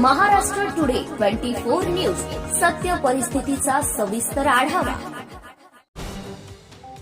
Twenty four news. सत्य परिस्थितीचा सविस्तर आढावा.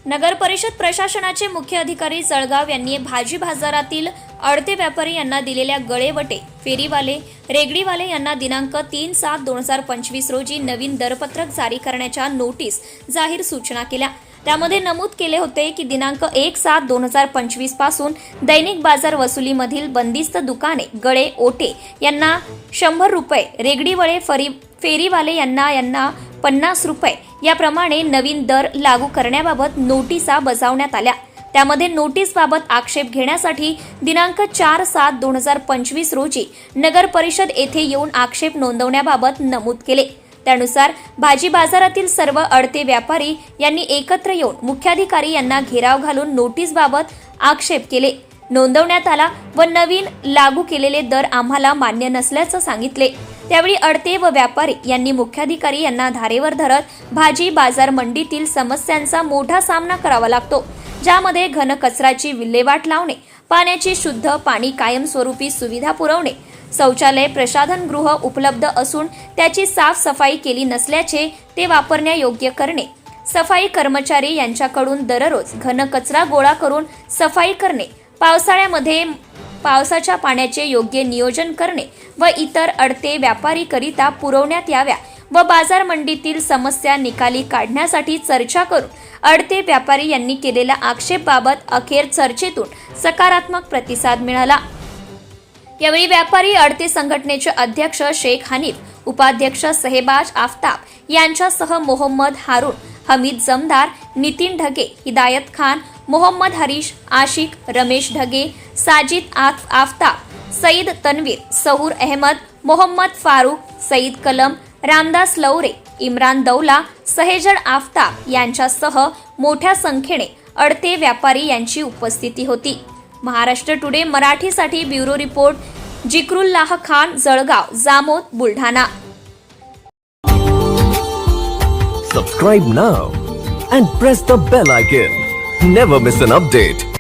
नगर परिषद प्रशासनाचे मुख्य अधिकारी जळगाव यांनी भाजी बाजारातील अडते व्यापारी यांना दिलेल्या गळेवटे फेरीवाले रेगडीवाले यांना दिनांक तीन सात दोन हजार पंचवीस रोजी नवीन दरपत्रक जारी करण्याच्या नोटीस जाहीर सूचना केल्या. त्यामध्ये नमूद केले होते की दिनांक एक सात दोन हजार पंचवीसपासून दैनिक बाजार वसुलीमधील बंदिस्त दुकाने गळे ओटे यांना शंभर रुपये रेगडीवळे फरी फेरीवाले यांना यांना पन्नास रुपये याप्रमाणे नवीन दर लागू करण्याबाबत नोटिसा बजावण्यात आल्या. त्यामध्ये नोटीसबाबत आक्षेप घेण्यासाठी दिनांक चार सात दोन हजार पंचवीस रोजी नगर परिषद येथे येऊन आक्षेप नोंदवण्याबाबत नमूद केले. त्यानुसार भाजी बाजारातील सर्व अडते व्यापारी यांनी एकत्र येऊन मुख्याधिकारी यांना घेराव घालून नोटीसबाबत आक्षेप केले. नोंदवण्यात आला व नवीन लागू केलेले दर आम्हाला मान्य नसल्याचं सांगितले. त्यावेळी अडते व व्यापारी यांनी मुख्याधिकारी यांना धारेवर धरत भाजी बाजार मंडीतील समस्यांचा मोठा सामना करावा लागतो ज्यामध्ये घनकचराची विल्हेवाट लावणे पाण्याची शुद्ध पाणी कायमस्वरूपी सुविधा पुरवणे. शौचालय प्रसाधनगृह उपलब्ध असून त्याची साफसफाई केली नसल्याचे ते वापरण्यायोग्य करणे. सफाई कर्मचारी यांच्याकडून दररोज घन कचरा गोळा करून सफाई करणे. पावसाळ्यामध्ये पावसाच्या पाण्याचे योग्य नियोजन करणे व इतर अडते व्यापारीकरिता पुरवण्यात याव्या. व बाजार मंडीतील समस्या निकाली काढण्यासाठी चर्चा करून अडते व्यापारी यांनी केलेल्या आक्षेपाबत अखेर चर्चेतून सकारात्मक प्रतिसाद मिळाला. यावेळी व्यापारी अडते संघटनेचे अध्यक्ष शेख हनीफ उपाध्यक्ष सहेबाज आफताब यांच्यासह मोहम्मद हारून हमीद जमदार नितीन ढगे हिदायत खान मोहम्मद हरीश आशिक रमेश ढगे साजिद आफ आफताब सईद तन्वीर सहूर अहमद मोहम्मद फारूक सईद कलम रामदास लवरे इम्रान दौला सहेजड आफताब यांच्यासह मोठ्या संख्येने अडते व्यापारी यांची उपस्थिती होती. महाराष्ट्र टुडे मराठीसाठी bureau report Zikrullah Khan Jalgaon Jamod Buldhana. Subscribe now and press the bell icon never miss an update